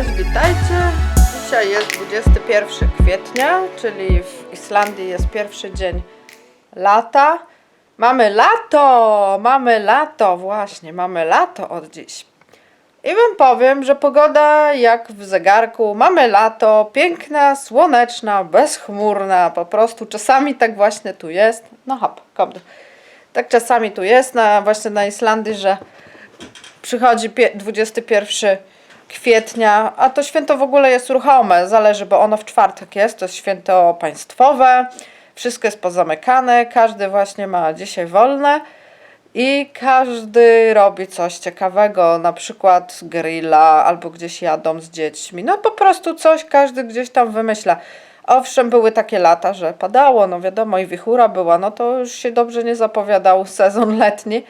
Cześć, witajcie. Dzisiaj jest 21 kwietnia, czyli w Islandii jest pierwszy dzień lata. Mamy lato, mamy lato, właśnie, mamy lato od dziś. I wam powiem, że pogoda jak w zegarku. Mamy lato, piękna, słoneczna, bezchmurna, po prostu czasami tak właśnie tu jest. No hop, kom. tu. Tak czasami tu jest, na, właśnie na Islandii, że przychodzi pie- 21 kwietnia, a to święto w ogóle jest ruchome, zależy, bo ono w czwartek jest, to jest święto państwowe, wszystko jest pozamykane, każdy właśnie ma dzisiaj wolne i każdy robi coś ciekawego, na przykład grilla albo gdzieś jadą z dziećmi, no po prostu coś każdy gdzieś tam wymyśla. Owszem, były takie lata, że padało, no wiadomo, i wichura była, no to już się dobrze nie zapowiadał sezon letni,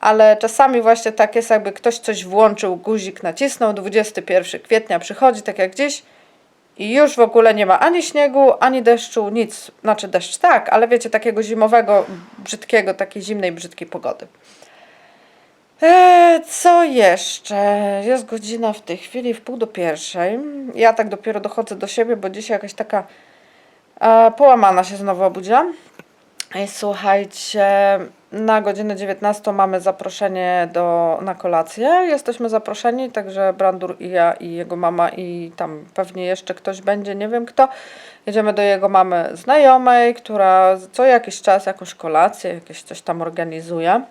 ale czasami właśnie tak jest, jakby ktoś coś włączył, guzik nacisnął, 21 kwietnia przychodzi, tak jak dziś, i już w ogóle nie ma ani śniegu, ani deszczu, nic. Znaczy deszcz tak, ale wiecie, takiego zimowego, brzydkiego, takiej zimnej, brzydkiej pogody. Eee, co jeszcze? Jest godzina w tej chwili w pół do pierwszej. Ja tak dopiero dochodzę do siebie, bo dzisiaj jakaś taka e, połamana się znowu obudziłam. I słuchajcie, na godzinę 19 mamy zaproszenie do, na kolację. Jesteśmy zaproszeni, także Brandur i ja i jego mama i tam pewnie jeszcze ktoś będzie, nie wiem kto. Jedziemy do jego mamy znajomej, która co jakiś czas jakąś kolację, jakieś coś tam organizuje.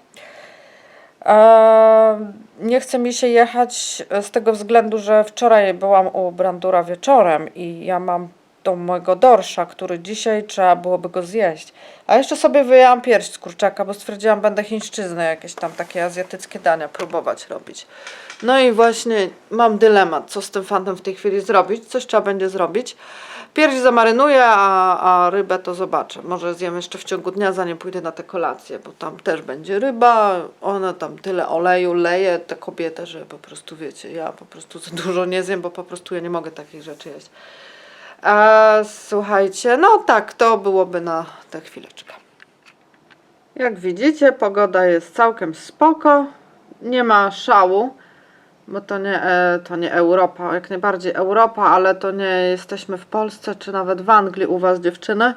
Eee, Nie chce mi się jechać z tego względu, że wczoraj byłam u Brandura wieczorem i ja mam do mojego dorsza, który dzisiaj trzeba byłoby go zjeść. A jeszcze sobie wyjęłam pierś z kurczaka, bo stwierdziłam, będę chińszczyznę, jakieś tam takie azjatyckie dania próbować robić. No i właśnie mam dylemat, co z tym fantem w tej chwili zrobić. Coś trzeba będzie zrobić. Pierś zamarynuję, a, a rybę to zobaczę. Może zjem jeszcze w ciągu dnia, zanim pójdę na te kolacje, bo tam też będzie ryba. Ona tam tyle oleju leje, ta kobieta, że po prostu wiecie, ja po prostu za dużo nie zjem, bo po prostu ja nie mogę takich rzeczy jeść. Słuchajcie, no tak, to byłoby na tę chwileczkę. Jak widzicie, pogoda jest całkiem spoko. Nie ma szału, bo to nie, e, to nie Europa, jak najbardziej Europa, ale to nie jesteśmy w Polsce czy nawet w Anglii u Was dziewczyny.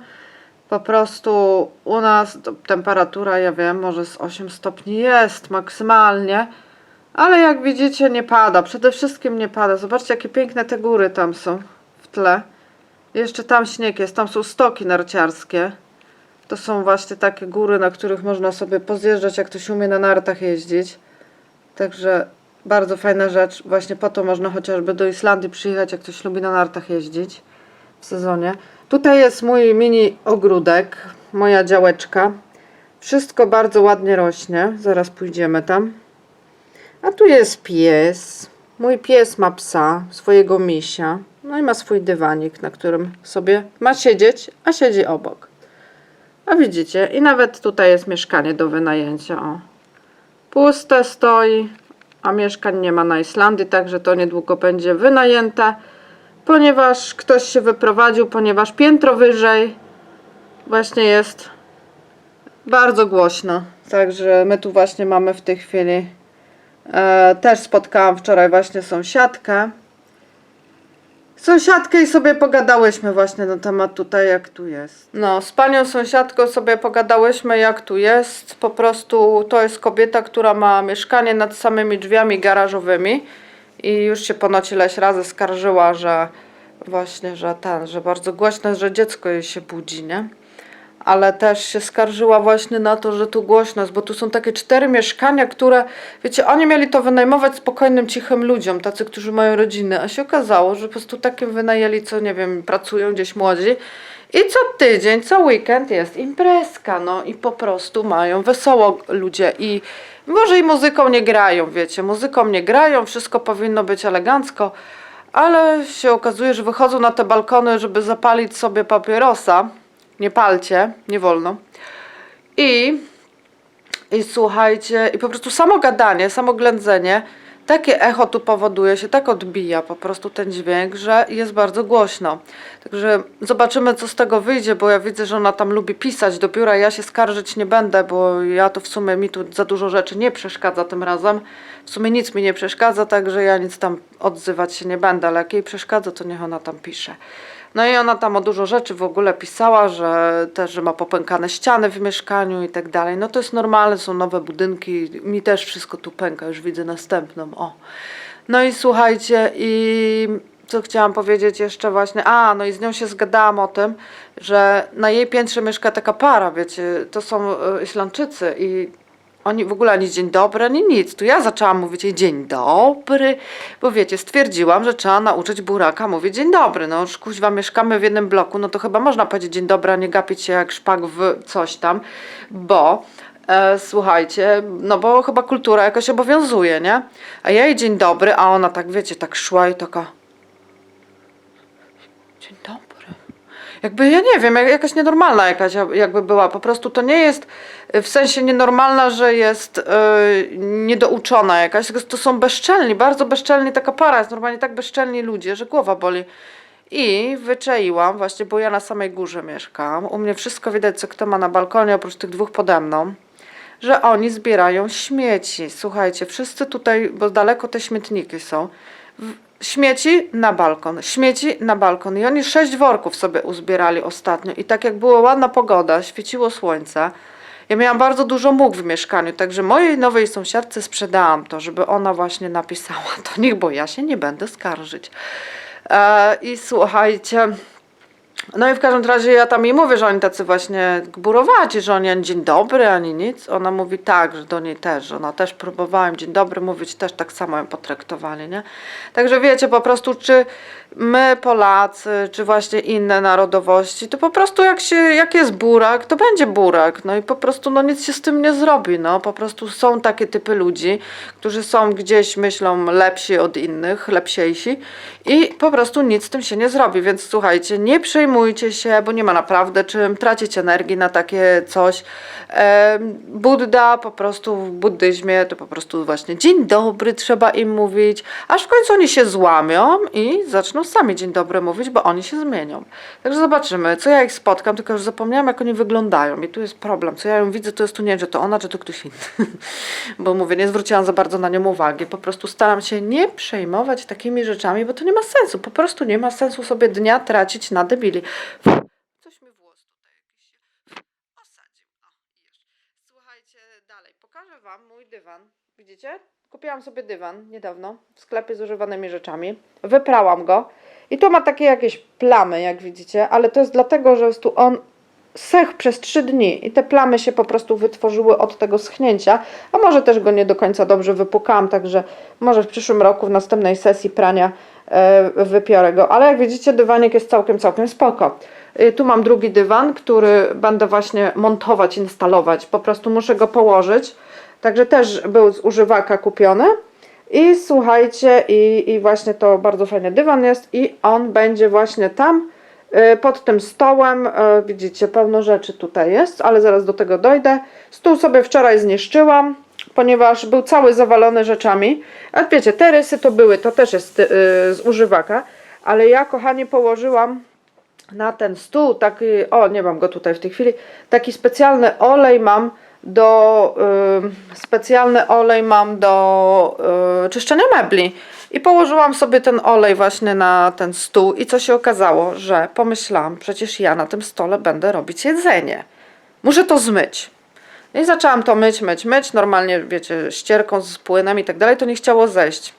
Po prostu u nas temperatura, ja wiem, może z 8 stopni jest maksymalnie, ale jak widzicie nie pada, przede wszystkim nie pada. Zobaczcie jakie piękne te góry tam są w tle. Jeszcze tam śnieg jest, tam są stoki narciarskie. To są właśnie takie góry, na których można sobie pozjeżdżać, jak ktoś umie na nartach jeździć. Także bardzo fajna rzecz. Właśnie po to można chociażby do Islandii przyjechać, jak ktoś lubi na nartach jeździć w sezonie. Tutaj jest mój mini ogródek, moja działeczka. Wszystko bardzo ładnie rośnie. Zaraz pójdziemy tam. A tu jest pies. Mój pies ma psa, swojego misia. No i ma swój dywanik, na którym sobie ma siedzieć, a siedzi obok. A widzicie, i nawet tutaj jest mieszkanie do wynajęcia. O. Puste stoi, a mieszkań nie ma na Islandii, także to niedługo będzie wynajęte, ponieważ ktoś się wyprowadził, ponieważ piętro wyżej właśnie jest bardzo głośno. Także my tu właśnie mamy w tej chwili. E, też spotkałam wczoraj właśnie sąsiadkę. Sąsiadkę i sobie pogadałyśmy właśnie na temat tutaj, jak tu jest. No, z panią sąsiadką sobie pogadałyśmy, jak tu jest. Po prostu to jest kobieta, która ma mieszkanie nad samymi drzwiami garażowymi i już się ponoć ileś razy skarżyła, że właśnie, że ten, że bardzo głośno że dziecko jej się budzi, nie? Ale też się skarżyła właśnie na to, że tu głośno jest, bo tu są takie cztery mieszkania, które, wiecie, oni mieli to wynajmować spokojnym, cichym ludziom, tacy, którzy mają rodziny, a się okazało, że po prostu takim wynajęli, co nie wiem, pracują gdzieś młodzi. I co tydzień, co weekend jest imprezka, no i po prostu mają wesoło ludzie i może i muzyką nie grają, wiecie, muzyką nie grają, wszystko powinno być elegancko, ale się okazuje, że wychodzą na te balkony, żeby zapalić sobie papierosa, nie palcie, nie wolno. I, I słuchajcie, i po prostu samo gadanie, samo ględzenie takie echo tu powoduje, się tak odbija po prostu ten dźwięk, że jest bardzo głośno. Także zobaczymy, co z tego wyjdzie, bo ja widzę, że ona tam lubi pisać do biura. Ja się skarżyć nie będę, bo ja to w sumie mi tu za dużo rzeczy nie przeszkadza tym razem. W sumie nic mi nie przeszkadza, także ja nic tam odzywać się nie będę, ale jak jej przeszkadza, to niech ona tam pisze. No i ona tam o dużo rzeczy w ogóle pisała, że też, że ma popękane ściany w mieszkaniu i tak dalej. No to jest normalne, są nowe budynki, mi też wszystko tu pęka, już widzę następną, o. No i słuchajcie, i co chciałam powiedzieć jeszcze właśnie, a no i z nią się zgadałam o tym, że na jej piętrze mieszka taka para, wiecie, to są e, Islandczycy i oni w ogóle ani dzień dobry, ani nic. Tu ja zaczęłam mówić jej dzień dobry, bo wiecie, stwierdziłam, że trzeba nauczyć buraka mówić dzień dobry. No już kuźwa, mieszkamy w jednym bloku, no to chyba można powiedzieć dzień dobry, a nie gapić się jak szpak w coś tam, bo e, słuchajcie, no bo chyba kultura jakoś obowiązuje, nie? A ja jej dzień dobry, a ona tak, wiecie, tak szła i taka dzień dobry. Jakby ja nie wiem, jak- jakaś nienormalna jakaś jakby była. Po prostu to nie jest y, w sensie nienormalna, że jest yy, niedouczona jakaś. To są bezczelni, bardzo bezczelni taka para. Jest normalnie tak bezczelni ludzie, że głowa boli. I wyczaiłam właśnie, bo ja na samej górze mieszkam. U mnie wszystko widać, co kto ma na balkonie, oprócz tych dwóch pode mną że oni zbierają śmieci. Słuchajcie, wszyscy tutaj, bo daleko te śmietniki są. Śmieci na balkon, śmieci na balkon. I oni sześć worków sobie uzbierali ostatnio. I tak jak była ładna pogoda, świeciło słońce. Ja miałam bardzo dużo mógł w mieszkaniu, także mojej nowej sąsiadce sprzedałam to, żeby ona właśnie napisała do nich, bo ja się nie będę skarżyć. E, I słuchajcie, no i w każdym razie ja tam jej mówię, że oni tacy właśnie gburowaci, że oni ani dzień dobry, ani nic. Ona mówi tak, że do niej też, że ona też próbowała im dzień dobry mówić, też tak samo ją potraktowali, nie? Także wiecie po prostu, czy my Polacy, czy właśnie inne narodowości, to po prostu jak się, jak jest burak, to będzie burak, no i po prostu no nic się z tym nie zrobi, no po prostu są takie typy ludzi, którzy są gdzieś, myślą lepsi od innych, lepsiejsi i po prostu nic z tym się nie zrobi, więc słuchajcie, nie przejmujcie się, bo nie ma naprawdę czym tracić energii na takie coś. Budda po prostu w buddyzmie to po prostu właśnie dzień dobry trzeba im mówić, aż w końcu oni się złamią i zaczną sami dzień dobry mówić, bo oni się zmienią. Także zobaczymy, co ja ich spotkam, tylko już zapomniałam jak oni wyglądają i tu jest problem, co ja ją widzę, to jest tu nie czy to ona, czy to ktoś inny, bo mówię, nie zwróciłam za bardzo na nią uwagi, po prostu staram się nie przejmować takimi rzeczami, bo to nie ma sensu, po prostu nie ma sensu sobie dnia tracić na debili. Coś mi włos tutaj jakiś się osadził. O. Słuchajcie, dalej. Pokażę Wam mój dywan. Widzicie? Kupiłam sobie dywan niedawno w sklepie z używanymi rzeczami. Wyprałam go. I tu ma takie jakieś plamy, jak widzicie, ale to jest dlatego, że jest tu on sech przez trzy dni i te plamy się po prostu wytworzyły od tego schnięcia, a może też go nie do końca dobrze wypukałam, także może w przyszłym roku w następnej sesji prania e, wypiorę go. Ale jak widzicie, dywanik jest całkiem, całkiem spoko. Y, Tu mam drugi dywan, który będę właśnie montować, instalować. Po prostu muszę go położyć. Także też był z używaka kupiony. I słuchajcie, i, i właśnie to bardzo fajny dywan jest i on będzie właśnie tam pod tym stołem. y, Widzicie, pełno rzeczy tutaj jest, ale zaraz do tego dojdę. Stół sobie wczoraj zniszczyłam, ponieważ był cały zawalony rzeczami. A wiecie, te rysy to były, to też jest y, z używaka, ale ja, kochani, położyłam na ten stół taki, o nie mam go tutaj w tej chwili, taki specjalny olej mam do, y, specjalny olej mam do y, czyszczenia mebli i położyłam sobie ten olej właśnie na ten stół i co się okazało, że pomyślałam, przecież ja na tym stole będę robić jedzenie. Muszę to zmyć. I zaczęłam to myć, myć, myć, normalnie wiecie, ścierką z płynem i tak dalej, to nie chciało zejść.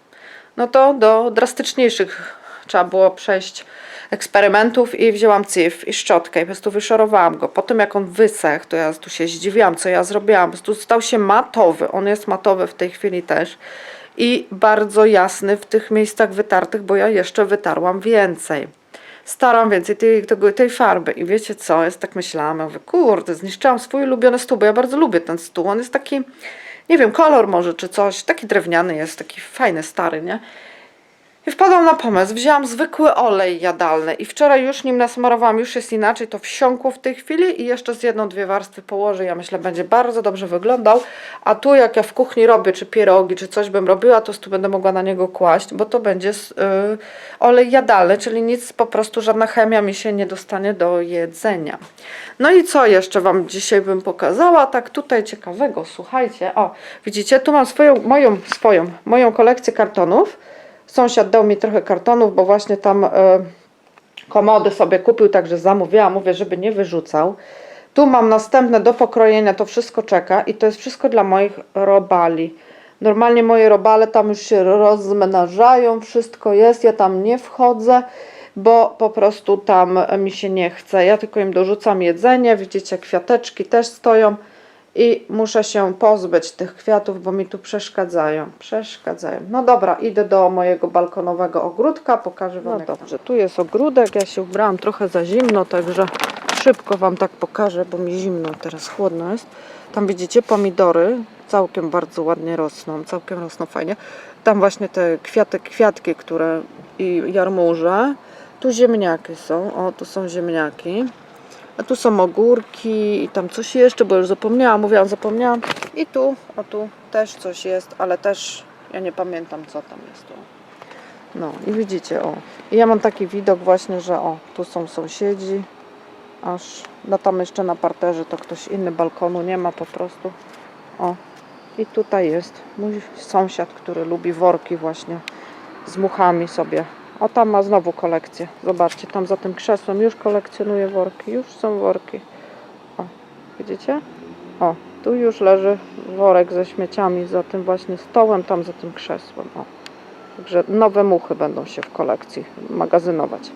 No to do drastyczniejszych trzeba było przejść eksperymentów i wzięłam cyf i szczotkę i po prostu wyszorowałam go. Po tym jak on wysechł, to ja tu się zdziwiłam, co ja zrobiłam. Po prostu stał się matowy. On jest matowy w tej chwili też. I bardzo jasny w tych miejscach wytartych, bo ja jeszcze wytarłam więcej. Staram więcej tej, tej farby. I wiecie co? Jest tak myślałam, ja mówię, kurde, zniszczyłam swój ulubiony stół, bo ja bardzo lubię ten stół. On jest taki, nie wiem, kolor może czy coś, taki drewniany jest, taki fajny, stary, nie? I wpadłam na pomysł, wzięłam zwykły olej jadalny i wczoraj już nim nasmarowałam, już jest inaczej, to wsiąkło w tej chwili i jeszcze z jedną, dwie warstwy położę, ja myślę, będzie bardzo dobrze wyglądał, a tu jak ja w kuchni robię, czy pierogi, czy coś bym robiła, to tu będę mogła na niego kłaść, bo to będzie yy, olej jadalny, czyli nic, po prostu żadna chemia mi się nie dostanie do jedzenia. No i co jeszcze Wam dzisiaj bym pokazała, tak tutaj ciekawego, słuchajcie, o, widzicie, tu mam swoją, moją, swoją, moją kolekcję kartonów, Sąsiad dał mi trochę kartonów, bo właśnie tam e, komody sobie kupił, także zamówiłam. Mówię, żeby nie wyrzucał. Tu mam następne do pokrojenia, to wszystko czeka i to jest wszystko dla moich robali. Normalnie moje robale tam już się rozmnażają, wszystko jest, ja tam nie wchodzę, bo po prostu tam mi się nie chce. Ja tylko im dorzucam jedzenie, widzicie, kwiateczki też stoją i muszę się pozbyć tych kwiatów, bo mi tu przeszkadzają. Przeszkadzają. No dobra, idę do mojego balkonowego ogródka, pokażę Wam. No dobrze, tu jest ogródek, ja się ubrałam trochę za zimno, także szybko Wam tak pokażę, bo mi zimno, teraz chłodno jest. Tam widzicie pomidory, całkiem bardzo ładnie rosną, całkiem rosną fajnie. Tam właśnie te kwiaty, kwiatki, które i jarmuże. Tu ziemniaki są, o tu są ziemniaki. A tu są ogórki i tam coś jeszcze, bo już zapomniałam, mówiłam, zapomniałam. I tu, o tu też coś jest, ale też ja nie pamiętam co tam jest tu. No i widzicie, o. I ja mam taki widok właśnie, że o, tu są sąsiedzi, aż no tam jeszcze na parterze to ktoś inny balkonu nie ma po prostu. O. I tutaj jest mój sąsiad, który lubi worki właśnie z muchami sobie o, tam ma znowu kolekcję. Zobaczcie, tam za tym krzesłem już kolekcjonuje worki. Już są worki. O, widzicie? O, tu już leży worek ze śmieciami za tym właśnie stołem, tam za tym krzesłem. O. Także nowe muchy będą się w kolekcji magazynować.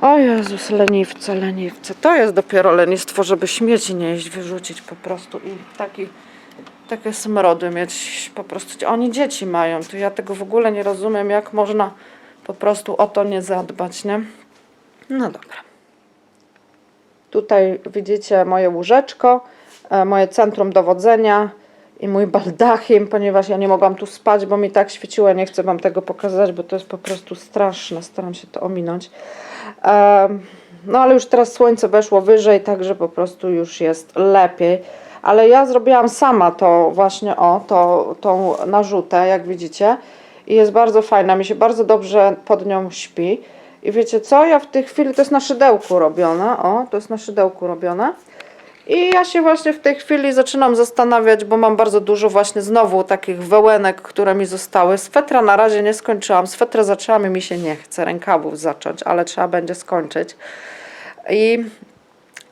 O Jezus, leniwce, leniwce. To jest dopiero lenistwo, żeby śmieci nie iść wyrzucić po prostu i taki takie smrody mieć po prostu. Oni dzieci mają, to ja tego w ogóle nie rozumiem, jak można po prostu o to nie zadbać, nie? No dobra. Tutaj widzicie moje łóżeczko, e, moje centrum dowodzenia i mój baldachim, ponieważ ja nie mogłam tu spać, bo mi tak świeciło. Nie chcę Wam tego pokazać, bo to jest po prostu straszne. Staram się to ominąć. No ale już teraz słońce weszło wyżej, także po prostu już jest lepiej. Ale ja zrobiłam sama to właśnie o, to, tą narzutę, jak widzicie i jest bardzo fajna. Mi się bardzo dobrze pod nią śpi. I wiecie co? Ja w tej chwili, to jest na szydełku robione. O, to jest na szydełku robione. I ja się właśnie w tej chwili zaczynam zastanawiać, bo mam bardzo dużo właśnie znowu takich wełenek, które mi zostały. Swetra na razie nie skończyłam. Swetra zaczęłam i mi się nie chce rękawów zacząć, ale trzeba będzie skończyć. I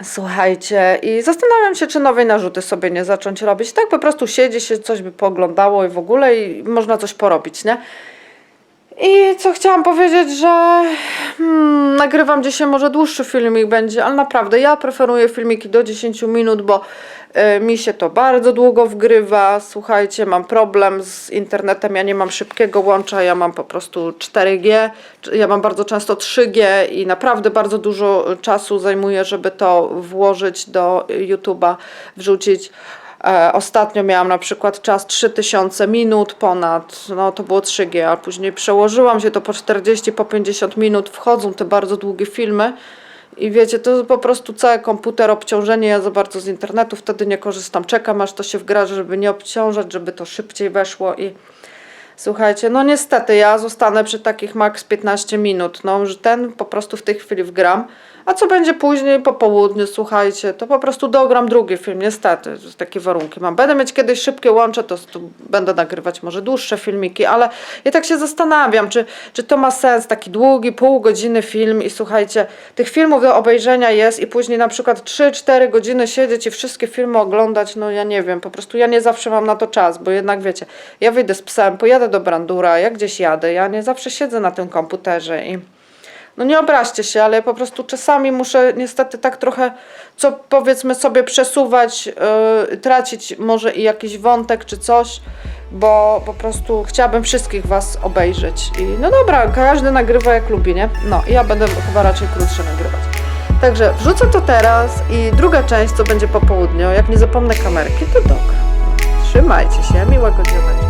Słuchajcie, i zastanawiam się, czy nowej narzuty sobie nie zacząć robić. Tak po prostu siedzi się, coś by poglądało i w ogóle i można coś porobić, nie? I co chciałam powiedzieć, że hmm, nagrywam dzisiaj może dłuższy filmik będzie, ale naprawdę ja preferuję filmiki do 10 minut, bo y, mi się to bardzo długo wgrywa. Słuchajcie, mam problem z internetem, ja nie mam szybkiego łącza, ja mam po prostu 4G, ja mam bardzo często 3G i naprawdę bardzo dużo czasu zajmuje, żeby to włożyć do YouTube'a, wrzucić. E, ostatnio miałam na przykład czas 3000 minut ponad, no to było 3G, a później przełożyłam się to po 40, po 50 minut, wchodzą te bardzo długie filmy. I wiecie, to po prostu cały komputer, obciążenie, ja za bardzo z internetu wtedy nie korzystam, czekam aż to się wgra, żeby nie obciążać, żeby to szybciej weszło i słuchajcie, no niestety ja zostanę przy takich max 15 minut, no, że ten po prostu w tej chwili wgram, a co będzie później po południu, słuchajcie, to po prostu dogram drugi film, niestety, takie warunki mam. Będę mieć kiedyś szybkie łącze, to, będę nagrywać może dłuższe filmiki, ale ja tak się zastanawiam, czy, czy to ma sens, taki długi, pół godziny film i słuchajcie, tych filmów do obejrzenia jest i później na przykład 3-4 godziny siedzieć i wszystkie filmy oglądać, no ja nie wiem, po prostu ja nie zawsze mam na to czas, bo jednak wiecie, ja wyjdę z psem, pojadę do Brandura, jak gdzieś jadę, ja nie zawsze siedzę na tym komputerze i no nie obraźcie się, ale po prostu czasami muszę niestety tak trochę, co powiedzmy sobie przesuwać, yy, tracić może i jakiś wątek czy coś, bo po prostu chciałabym wszystkich Was obejrzeć. I no dobra, każdy nagrywa jak lubi, nie? No i ja będę chyba raczej krótsze nagrywać. Także wrzucę to teraz i druga część, co będzie po południu, jak nie zapomnę kamerki, to dobra. Trzymajcie się, miłego dnia.